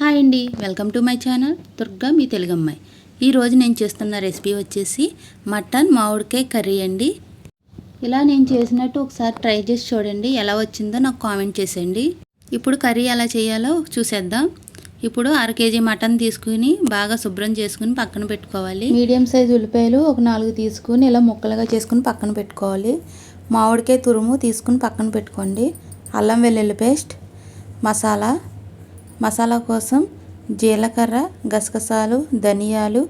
Hi అండి. Welcome to my channel Durga మీ తెలుగు అమ్మాయి ఈరోజు నేను చేస్తున్న రెసిపీ వచ్చేసి మటన్ మామిడికాయ కర్రీ అండి. ఇలా నేను చేసినట్టు ఒకసారి ట్రై చేసి చూడండి ఎలా వచ్చిందో నాకు కామెంట్ చేసేయండి. ఇప్పుడు కర్రీ ఎలా చేయాలో చూసేద్దాం. ఇప్పుడు అర కేజీ మటన్ తీసుకుని బాగా శుభ్రం చేసుకుని పక్కన పెట్టుకోవాలి. మీడియం సైజ్ ఉల్లిపాయలు ఒక నాలుగు తీసుకుని ఇలా ముక్కలుగా చేసుకుని పక్కన పెట్టుకోవాలి. మామిడికాయ తురుము తీసుకుని పక్కన పెట్టుకోండి. అల్లం వెల్లుల్లి పేస్ట్ మసాలా మసాలా కోసం జీలకర్ర గసగసాలు ధనియాలు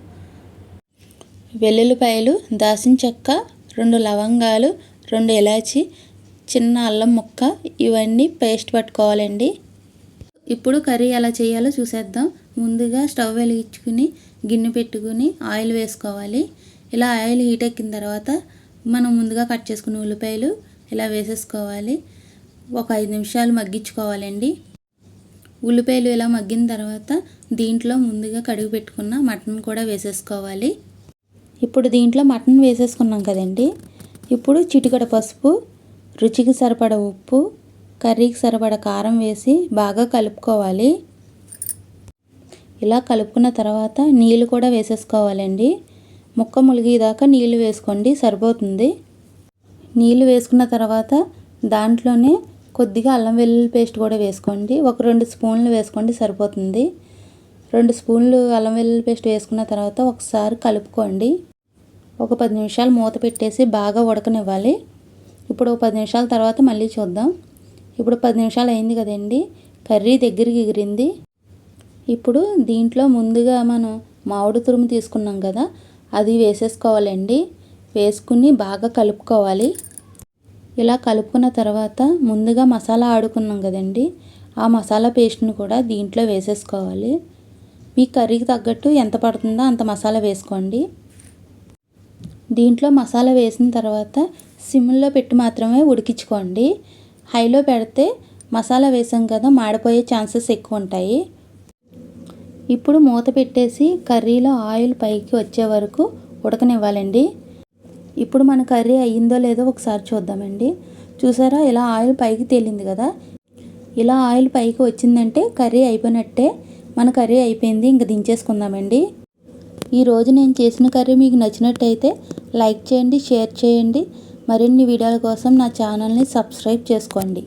వెల్లుల్లిపాయలు దాసిన చెక్క రెండు లవంగాలు రెండు ఇలాచి చిన్న అల్లం ముక్క ఇవన్నీ పేస్ట్ పట్టుకోవాలండి. ఇప్పుడు కర్రీ ఎలా చేయాలో చూసేద్దాం. ముందుగా స్టవ్ వెలిగించుకుని గిన్నె పెట్టుకుని ఆయిల్ వేసుకోవాలి. ఇలా ఆయిల్ హీట్ ఎక్కిన తర్వాత మనం ముందుగా కట్ చేసుకున్న ఉల్లిపాయలు ఇలా వేసేసుకోవాలి. ఒక ఐదు నిమిషాలు మగ్గించుకోవాలండి. ఉల్లిపాయలు ఇలా మగ్గిన తర్వాత దీంట్లో ముందుగా కడుగు పెట్టుకున్న మటన్ కూడా వేసేసుకోవాలి. ఇప్పుడు దీంట్లో మటన్ వేసేసుకున్నాం కదండి. ఇప్పుడు చిటికడ పసుపు రుచికి సరిపడ ఉప్పు కర్రీకి సరిపడ కారం వేసి బాగా కలుపుకోవాలి. ఇలా కలుపుకున్న తర్వాత నీళ్ళు కూడా వేసేసుకోవాలండి. ముక్క ములిగేదాకా నీళ్ళు వేసుకోండి సరిపోతుంది. నీళ్ళు వేసుకున్న తర్వాత దాంట్లోనే కొద్దిగా అల్లం వెల్లుల్లి పేస్ట్ కూడా వేసుకోండి. ఒక రెండు స్పూన్లు వేసుకోండి సరిపోతుంది. రెండు స్పూన్లు అల్లం వెల్లుల్లి పేస్ట్ వేసుకున్న తర్వాత ఒకసారి కలుపుకోండి. ఒక పది నిమిషాలు మూత పెట్టేసి బాగా ఉడకనివ్వాలి. ఇప్పుడు ఒక పది నిమిషాల తర్వాత మళ్ళీ చూద్దాం. ఇప్పుడు పది నిమిషాలు అయింది కదండి. కర్రీ దగ్గరికి ఎగిరింది. ఇప్పుడు దీంట్లో ముందుగా మనం మామిడి తురుము తీసుకున్నాం కదా అది వేసేసుకోవాలండి. వేసుకుని బాగా కలుపుకోవాలి. ఇలా కలుపుకున్న తర్వాత ముందుగా మసాలా ఆడుకున్నాం కదండి. ఆ మసాలా పేస్ట్ని కూడా దీంట్లో వేసేసుకోవాలి. మీ కర్రీకి తగ్గట్టు ఎంత పడుతుందో అంత మసాలా వేసుకోండి. దీంట్లో మసాలా వేసిన తర్వాత సిమ్లో పెట్టి మాత్రమే ఉడికించుకోండి. హైలో పెడితే మసాలా వేసాం కదా మాడిపోయే ఛాన్సెస్ ఎక్కువ ఉంటాయి. ఇప్పుడు మూత పెట్టేసి కర్రీలో ఆయిల్ పైకి వచ్చే వరకు ఉడకనివ్వాలండి. ఇప్పుడు మన కర్రీ అయ్యిందో లేదో ఒకసారి చూద్దామండి. చూసారా? ఇలా ఆయిల్ పైకి తేలింది కదా? ఇలా ఆయిల్ పైకి వచ్చిందంటే కర్రీ అయిపోయినట్టే మన కర్రీ అయిపోయింది. ఇంక దించేసుకుందామండి. ఈరోజు నేను చేసిన కర్రీ మీకు నచ్చినట్టయితే లైక్ చేయండి షేర్ చేయండి. మరిన్ని వీడియోల కోసం నా ఛానల్ని సబ్స్క్రైబ్ చేసుకోండి.